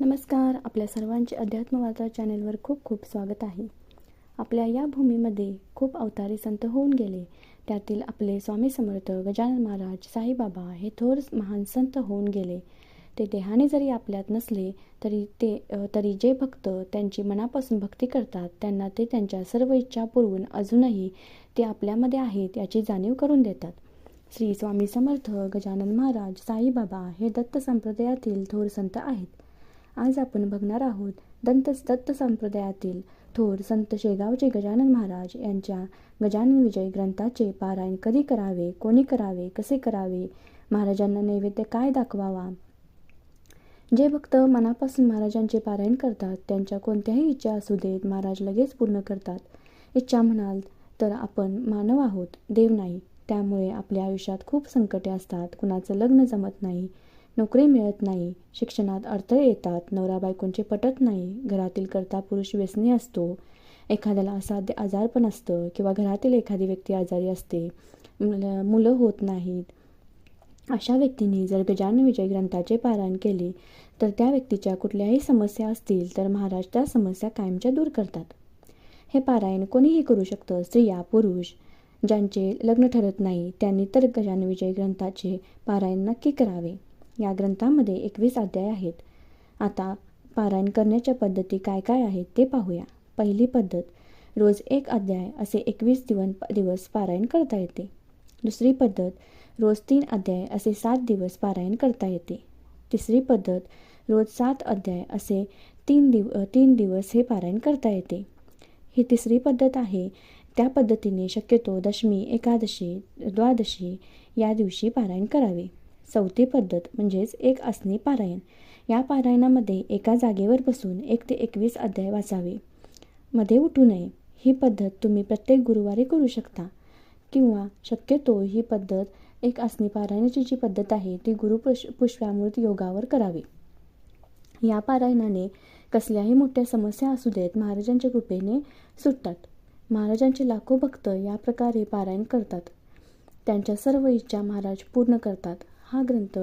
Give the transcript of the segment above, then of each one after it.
नमस्कार आपल्या सर्वांचे अध्यात्मवार्ता चॅनेलवर खूप खूप स्वागत आहे. आपल्या या भूमीमध्ये खूप अवतारी संत होऊन गेले. त्यातील आपले स्वामी समर्थ गजानन महाराज साईबाबा हे थोर महान संत होऊन गेले. ते देहाने जरी आपल्यात नसले तरी ते तरी जे भक्त त्यांची मनापासून भक्ती करतात त्यांना ते त्यांच्या सर्व इच्छा पुरवून अजूनही ते आपल्यामध्ये आहेत याची जाणीव करून देतात. श्री स्वामी समर्थ गजानन महाराज साईबाबा हे दत्त संप्रदायातील थोर संत आहेत. आज आपण बघणार आहोत दंत दत्त संप्रदायातील थोर संत शेगावचे गजानन महाराज यांच्या गजानन विजय ग्रंथाचे पारायण कधी करावे कोणी करावे कसे करावे महाराजांना नैवेद्य काय दाखवावा? जे भक्त मनापासून महाराजांचे पारायण करतात त्यांच्या कोणत्याही इच्छा असू देत महाराज लगेच पूर्ण करतात. इच्छा म्हणाल तर आपण मानव आहोत देव नाही. त्यामुळे आपल्या आयुष्यात खूप संकटे असतात कुणाचं लग्न जमत नाही. नोकरी मिळत नाही शिक्षणात अडथळे येतात नवरा बायकोंचे पटत नाही घरातील करता पुरुष व्यसनी असतो. एखाद्याला असाध्य आजारपण असतं किंवा घरातील एखादी व्यक्ती आजारी असते मुलं मुलं होत नाहीत. अशा व्यक्तींनी जर गजानन विजय ग्रंथाचे पारायण केले तर त्या व्यक्तीच्या कुठल्याही समस्या असतील तर महाराज त्या समस्या कायमच्या दूर करतात. हे पारायण कोणीही करू शकतं स्त्रिया पुरुष ज्यांचे लग्न ठरत नाही त्यांनी तर गजानन विजय ग्रंथाचे पारायण नक्की करावे. या ग्रंथामध्ये एकवीस अध्याय आहेत. आता पारायण करण्याच्या पद्धती काय काय आहेत ते पाहूया. पहिली पद्धत रोज एक अध्याय असे एकवीस दिवन दिवस पारायण करता येते. दुसरी पद्धत रोज तीन अध्याय असे सात दिवस पारायण करता येते. तिसरी पद्धत रोज सात अध्याय असे तीन दिव तीन दिवस हे पारायण करता येते. ही तिसरी पद्धत आहे. त्या पद्धतीने शक्यतो दशमी एकादशी द्वादशी या दिवशी पारायण करावे. चौथी पद्धत म्हणजेच एक आसनी पारायण. या पारायणामध्ये एका जागेवर बसून एक ते एकवीस अध्याय वाचावे. मध्ये उठू नये. ही पद्धत तुम्ही प्रत्येक गुरुवारी करू शकता. किंवा शक्यतो ही पद्धत एक आसनी पारायणाची जी पद्धत आहे ती गुरु पुष्पामृत योगावर करावी. या पारायणाने कसल्याही मोठ्या समस्या असू देत महाराजांच्या कृपेने सुटतात. महाराजांचे लाखो भक्त या प्रकारे पारायण करतात. त्यांच्या सर्व इच्छा महाराज पूर्ण करतात. हा ग्रंथ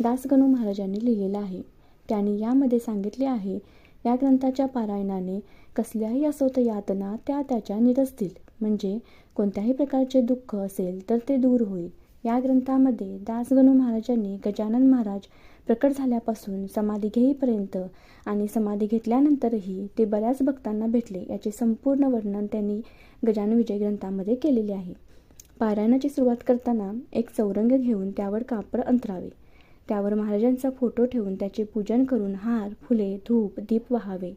दासगणू महाराजांनी लिहिलेला आहे. त्यांनी यामध्ये सांगितले आहे या ग्रंथाच्या पारायणाने कसल्याही असोत यातना त्या त्याच्या निरसतील. म्हणजे कोणत्याही प्रकारचे दुःख असेल तर ते दूर होईल. या ग्रंथामध्ये दासगणू महाराजांनी गजानन महाराज प्रकट झाल्यापासून समाधी घेईपर्यंत आणि समाधी घेतल्यानंतरही ते बऱ्याच भक्तांना भेटले याचे संपूर्ण वर्णन त्यांनी गजानन विजय ग्रंथामध्ये केलेले आहे. पारायणाची सुरुवात करताना एक चौरंग घेऊन त्यावर कापड अंतरावे. त्यावर महाराजांचा फोटो ठेवून त्याचे पूजन करून हार फुले धूप दीप वाहावे.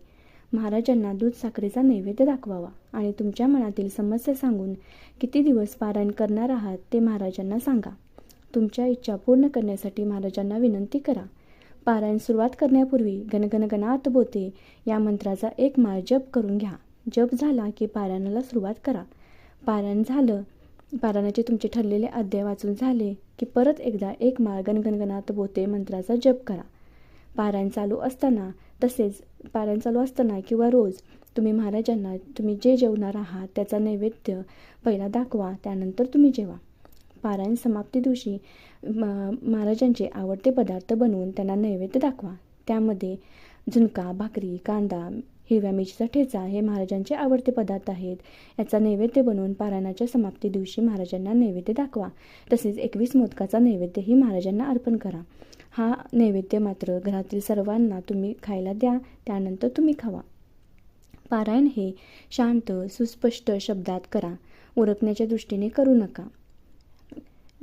महाराजांना दूध साखरेचा नैवेद्य दाखवावा आणि तुमच्या मनातील समस्या सांगून किती दिवस पारायण करणार आहात ते महाराजांना सांगा. तुमच्या इच्छा पूर्ण करण्यासाठी महाराजांना विनंती करा. पारायण सुरुवात करण्यापूर्वी गणगणगणात बोते या मंत्राचा एक माळ जप करून घ्या. जप झाला की पारायणाला सुरुवात करा. पारायण झालं पारायणाचे तुमचे ठरलेले अध्याय वाचून झाले की परत एकदा एक माळ गणगणगणात बोते मंत्राचा जप करा. पारायण चालू असताना तसेच पारायण चालू असताना किंवा रोज तुम्ही महाराजांना तुम्ही जे जेवणार आहात त्याचा नैवेद्य पहिला दाखवा त्यानंतर तुम्ही जेवा. पारायण समाप्ती दिवशी म- महाराजांचे आवडते पदार्थ बनवून त्यांना नैवेद्य दाखवा. त्यामध्ये झुणका भाकरी कांदा हिरव्या मिरचीचा ठेचा हे महाराजांचे आवडते पदार्थ आहेत. याचा नैवेद्य बनवून पारायणाच्या समाप्ती दिवशी महाराजांना नैवेद्य दाखवा. तसेच एकवीस मोदकाचा नैवेद्यही महाराजांना अर्पण करा. हा नैवेद्य मात्र घरातील सर्वांना तुम्ही खायला द्या त्यानंतर तुम्ही खावा. पारायण हे शांत सुस्पष्ट शब्दात करा. ओळखण्याच्या दृष्टीने करू नका.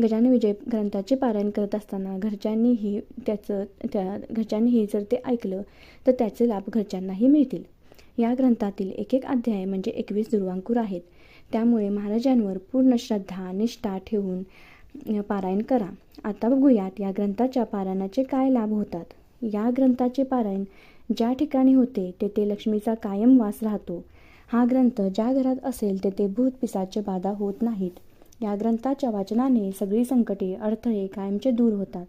गजानन विजय ग्रंथाचे पारायण करत असताना घरच्यांनीही त्याचं त्या घरच्यांनीही जर ते ऐकलं तर त्याचे लाभ घरच्यांनाही मिळतील. या ग्रंथातील एक एक अध्याय म्हणजे एकवीस दुर्वांकूर आहेत. त्यामुळे महाराजांवर पूर्ण श्रद्धा निष्ठा ठेवून पारायण करा. आता बघूयात या ग्रंथाच्या पारायणाचे काय लाभ होतात. या ग्रंथाचे पारायण ज्या ठिकाणी होते तेथे लक्ष्मीचा कायम वास राहतो. हा ग्रंथ ज्या घरात असेल तेथे भूत पिसाचे बाधा होत नाहीत. या ग्रंथाच्या वाचनाने सगळी संकटे अडथळे कायमचे दूर होतात.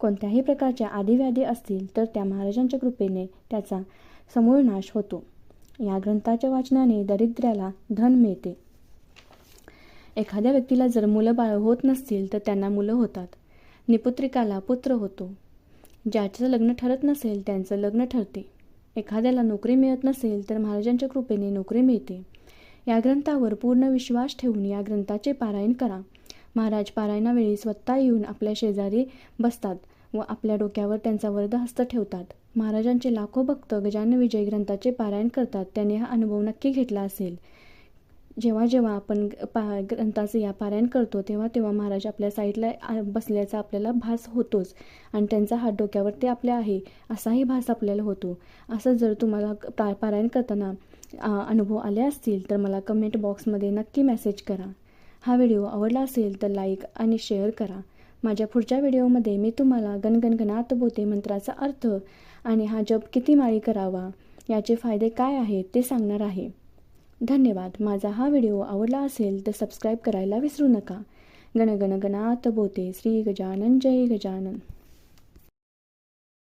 कोणत्याही प्रकारच्या आदिव्याधी असतील तर त्या महाराजांच्या कृपेने त्याचा समूळ नाश होतो. या ग्रंथाच्या वाचनाने दरिद्र्याला धन मिळते. एखाद्या व्यक्तीला जर मुलं बाळ होत नसतील तर त्यांना मुलं होतात. निपुत्रिकाला पुत्र होतो. ज्याचं लग्न ठरत नसेल त्यांचं लग्न ठरते. एखाद्याला नोकरी मिळत नसेल तर महाराजांच्या कृपेने नोकरी मिळते. या ग्रंथावर पूर्ण विश्वास ठेवून या ग्रंथाचे पारायण करा. महाराज पारायणावेळी स्वतः येऊन आपल्या शेजारी बसतात. व आपल्या डोक्यावर त्यांचा वरदहस्त ठेवतात. महाराजांचे लाखो भक्त गजानन विजय ग्रंथाचे पारायण करतात. त्याने हा अनुभव नक्की घेतला असेल. जेव्हा जेव्हा आपण पा ग्रंथाचे या पारायण करतो तेव्हा तेव्हा महाराज आपल्या साईडला बसल्याचा आपल्याला भास होतोच आणि त्यांचा हात डोक्यावरती आपल्या आहे असाही भास आपल्याला होतो. असं जर तुम्हाला पा पारायण करताना अनुभव आले असतील तर मला कमेंट बॉक्समध्ये नक्की मेसेज करा. हा व्हिडिओ आवडला असेल तर लाईक आणि शेअर करा. माझ्या पुढच्या व्हिडिओमध्ये मी तुम्हाला गणगणगणात बोते मंत्राचा अर्थ आणि हा जप किती माळी करावा याचे फायदे काय आहेत ते सांगणार आहे. धन्यवाद. माझा हा व्हिडिओ आवडला असेल तर सबस्क्राईब करायला विसरू नका. गणगणगणात बोते श्री गजानन जय गजानन.